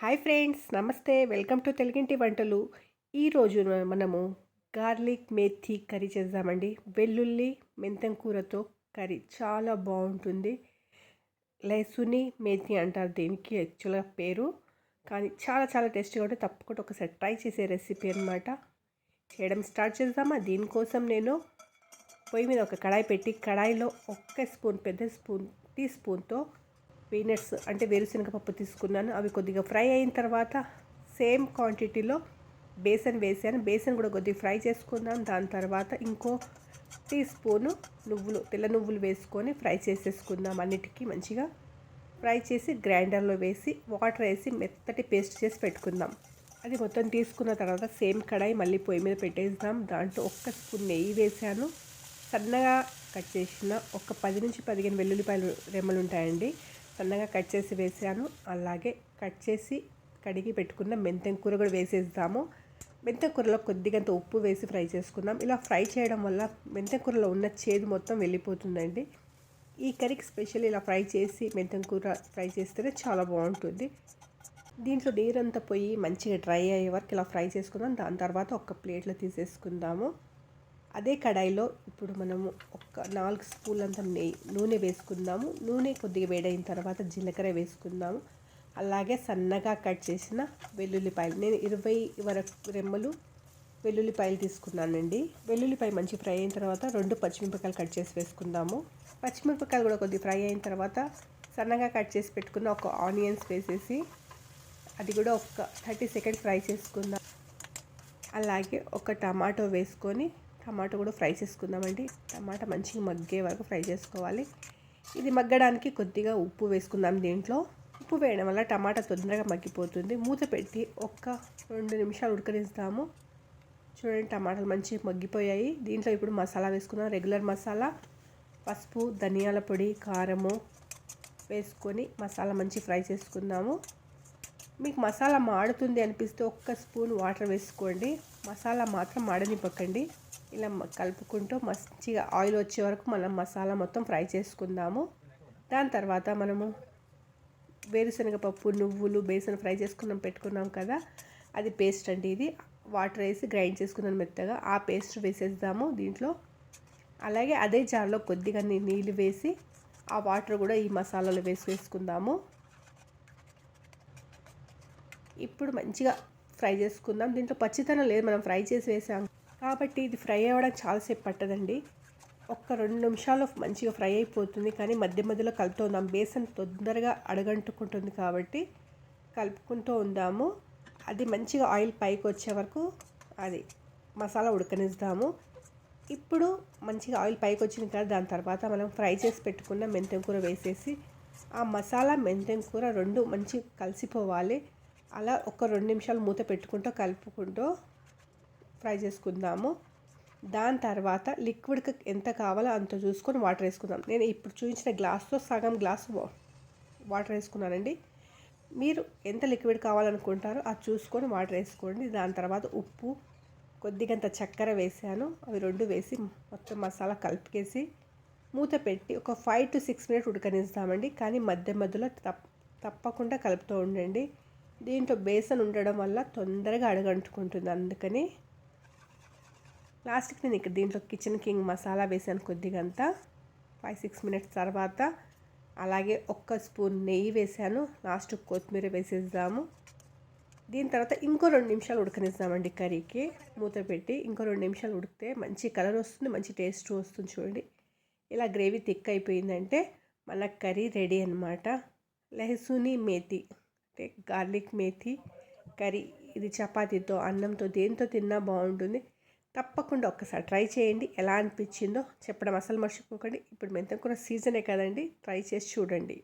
Hi friends నమస్తే. Welcome to తెలుగింటి వంటలు. ఈరోజు మనము గార్లిక్ మేథి కర్రీ చేద్దామండి. వెల్లుల్లి మెంతం కూరతో కర్రీ చాలా బాగుంటుంది. లెసుని మేథి అంటారు దీనికి యాక్చువల్గా పేరు. కానీ చాలా చాలా టేస్టీగా ఉంటుంది తప్పకుండా ఒకసారి ట్రై చేసే రెసిపీ అనమాట చేయడం స్టార్ట్ చేద్దామా? దీనికోసం నేను పొయ్యి మీద ఒక కడాయి పెట్టి కడాయిలో ఒక్క స్పూన్ పెద్ద స్పూన్ టీ స్పూన్తో పీనట్స్ అంటే వేరుశనగ పప్పు తీసుకున్నాను. అవి కొద్దిగా ఫ్రై అయిన తర్వాత సేమ్ క్వాంటిటీలో బేసన్ వేసాను. బేసన్ కూడా కొద్దిగా ఫ్రై చేసుకున్నాను. దాని తర్వాత ఇంకో టీ స్పూను నువ్వులు తెల్ల నువ్వులు వేసుకొని ఫ్రై చేసేసుకుందాం అన్నిటికీ. మంచిగా ఫ్రై చేసి గ్రైండర్లో వేసి వాటర్ వేసి మెత్తటి పేస్ట్ చేసి పెట్టుకుందాం. అది మొత్తం తీసుకున్న తర్వాత సేమ్ కడాయి మళ్ళీ పొయ్యి మీద పెట్టేద్దాం. దాంట్లో ఒక్క స్పూన్ నెయ్యి వేసాను. సన్నగా కట్ చేసిన ఒక పది నుంచి పదిహేను వెల్లుల్లిపాయలు రెమ్మలు ఉంటాయండి. సన్నగా కట్ చేసి వేసాను అలాగే కట్ చేసి కడిగి పెట్టుకున్న మెంతెం కూర కూడా వేసేద్దాము. మెంతెం కూరలో కొద్దిగంత ఉప్పు వేసి ఫ్రై చేసుకుందాం. ఇలా ఫ్రై చేయడం వల్ల మెంతెం కూరలో ఉన్న చేదు మొత్తం వెళ్ళిపోతుందండి. ఈ కర్రీకి స్పెషల్ ఇలా ఫ్రై చేసి మెంతెం కూర ఫ్రై చేస్తేనే చాలా బాగుంటుంది. దీంట్లో నీరంతా పోయి మంచిగా డ్రై అయ్యే వరకు ఇలా ఫ్రై చేసుకుందాం. దాని తర్వాత ఒక ప్లేట్లో తీసేసుకుందాము. అదే కడాయిలో ఇప్పుడు మనము ఒక నాలుగు స్పూన్లు అంత నెయ్యి నూనె వేసుకుందాము. నూనె కొద్దిగా వేడైన తర్వాత జీలకర్ర వేసుకుందాము. అలాగే సన్నగా కట్ చేసిన వెల్లుల్లిపాయలు. నేను ఇరవై వరకు రెమ్మలు వెల్లుల్లిపాయలు తీసుకున్నానండి. వెల్లుల్లిపాయ మంచి ఫ్రై అయిన తర్వాత రెండు పచ్చిమిరపకాయలు కట్ చేసి వేసుకుందాము. పచ్చిమిరపకాయలు కూడా కొద్దిగా ఫ్రై అయిన తర్వాత సన్నగా కట్ చేసి పెట్టుకున్న ఒక ఆనియన్స్ వేసేసి అది కూడా ఒక థర్టీ సెకండ్ ఫ్రై చేసుకుందాం. అలాగే ఒక టమాటో వేసుకొని టమాటో కూడా ఫ్రై చేసుకుందామండి. టమాటా మంచిగా మగ్గే వరకు ఫ్రై చేసుకోవాలి. ఇది మగ్గడానికి కొద్దిగా ఉప్పు వేసుకుందాం దీంట్లో. ఉప్పు వేయడం వల్ల టమాటా తొందరగా మగ్గిపోతుంది. మూత పెట్టి ఒక్క రెండు నిమిషాలు ఉడకనిస్తాము. చూడండి టమాటాలు మంచిగా మగ్గిపోయాయి. దీంట్లో ఇప్పుడు మసాలా వేసుకుందాం. రెగ్యులర్ మసాలా పసుపు ధనియాల పొడి కారము వేసుకొని మసాలా మంచి ఫ్రై చేసుకుందాము. మీకు మసాలా మాడుతుంది అనిపిస్తే ఒక్క స్పూన్ వాటర్ వేసుకోండి. మసాలా మాత్రం మాడనివ్వకండి. ఇలా కలుపుకుంటూ మంచిగా ఆయిల్ వచ్చే వరకు మనం మసాలా మొత్తం ఫ్రై చేసుకుందాము. దాని తర్వాత మనము వేరుశనగ పప్పు నువ్వులు బేసన్ ఫ్రై చేసుకున్నాం పెట్టుకున్నాం కదా. అది పేస్ట్ అండి ఇది. వాటర్ వేసి గ్రైండ్ చేసుకున్నాను మెత్తగా. ఆ పేస్ట్ వేసేద్దాము దీంట్లో. అలాగే అదే జార్లో కొద్దిగా నీళ్ళు వేసి ఆ వాటర్ కూడా ఈ మసాలాలో వేసి వేసుకుందాము. ఇప్పుడు మంచిగా ఫ్రై చేసుకుందాం. దీంట్లో పచ్చితనం లేదు. మనం ఫ్రై చేసి వేసాం కాబట్టి ఇది ఫ్రై అవ్వడానికి చాలాసేపు పట్టదండి. ఒక్క రెండు నిమిషాలు మంచిగా ఫ్రై అయిపోతుంది. కానీ మధ్య మధ్యలో కలుపుతూ ఉందాం. బేసన్ తొందరగా అడగంటుకుంటుంది కాబట్టి కలుపుకుంటూ ఉందాము. అది మంచిగా ఆయిల్ పైకి వచ్చే వరకు అది మసాలా ఉడకనిస్తాము. ఇప్పుడు మంచిగా ఆయిల్ పైకి వచ్చిన తర్వాత దాని తర్వాత మనం ఫ్రై చేసి పెట్టుకున్న మెంతెం కూర వేసేసి ఆ మసాలా మెంతెం కూర రెండు మంచి కలిసిపోవాలి. అలా ఒక రెండు నిమిషాలు మూత పెట్టుకుంటూ కలుపుకుంటూ ఫ్రై చేసుకుందాము. దాని తర్వాత లిక్విడ్కి ఎంత కావాలో అంత చూసుకొని వాటర్ వేసుకుందాం. నేను ఇప్పుడు చూపించిన గ్లాస్తో సగం గ్లాస్ వాటర్ వేసుకున్నానండి. మీరు ఎంత లిక్విడ్ కావాలనుకుంటారో అది చూసుకొని వాటర్ వేసుకోండి. దాని తర్వాత ఉప్పు కొద్దిగంత చక్కెర వేసాను. అవి రెండు వేసి మొత్తం మసాలా కలిపికేసి మూత పెట్టి ఒక ఫైవ్ టు సిక్స్ మినిట్ ఉడకనిస్తామండి. కానీ మధ్య మధ్యలో తప్ తప్పకుండా కలుపుతూ ఉండండి. దీంట్లో బేసన్ ఉండడం వల్ల తొందరగా అడగంటుకుంటుంది. అందుకని లాస్ట్కి నేను ఇక్కడ దీంట్లో కిచెన్ కింగ్ మసాలా వేసాను కొద్దిగంతా. ఫైవ్ సిక్స్ మినిట్స్ తర్వాత అలాగే ఒక్క స్పూన్ నెయ్యి వేసాను. లాస్ట్ కొత్తిమీర వేసేద్దాము. దీని తర్వాత ఇంకో రెండు నిమిషాలు ఉడకనిస్తామండి కర్రీకి. మూత పెట్టి ఇంకో రెండు నిమిషాలు ఉడికితే మంచి కలర్ వస్తుంది మంచి టేస్ట్ వస్తుంది చూడండి. ఇలా గ్రేవీ థిక్ అయిపోయిందంటే మన కర్రీ రెడీ అనమాట లెహసూని మేతి అంటే గార్లిక్ మేతి కర్రీ. ఇది చపాతీతో అన్నంతో దేంతో తిన్నా బాగుంటుంది. తప్పకుండా ఒక్కసారి ట్రై చేయండి. ఎలా అనిపించిందో చెప్పడం అసలు మర్చిపోకండి. ఇప్పుడు మెంతం కూర సీజనే కదండి. ట్రై చేసి చూడండి.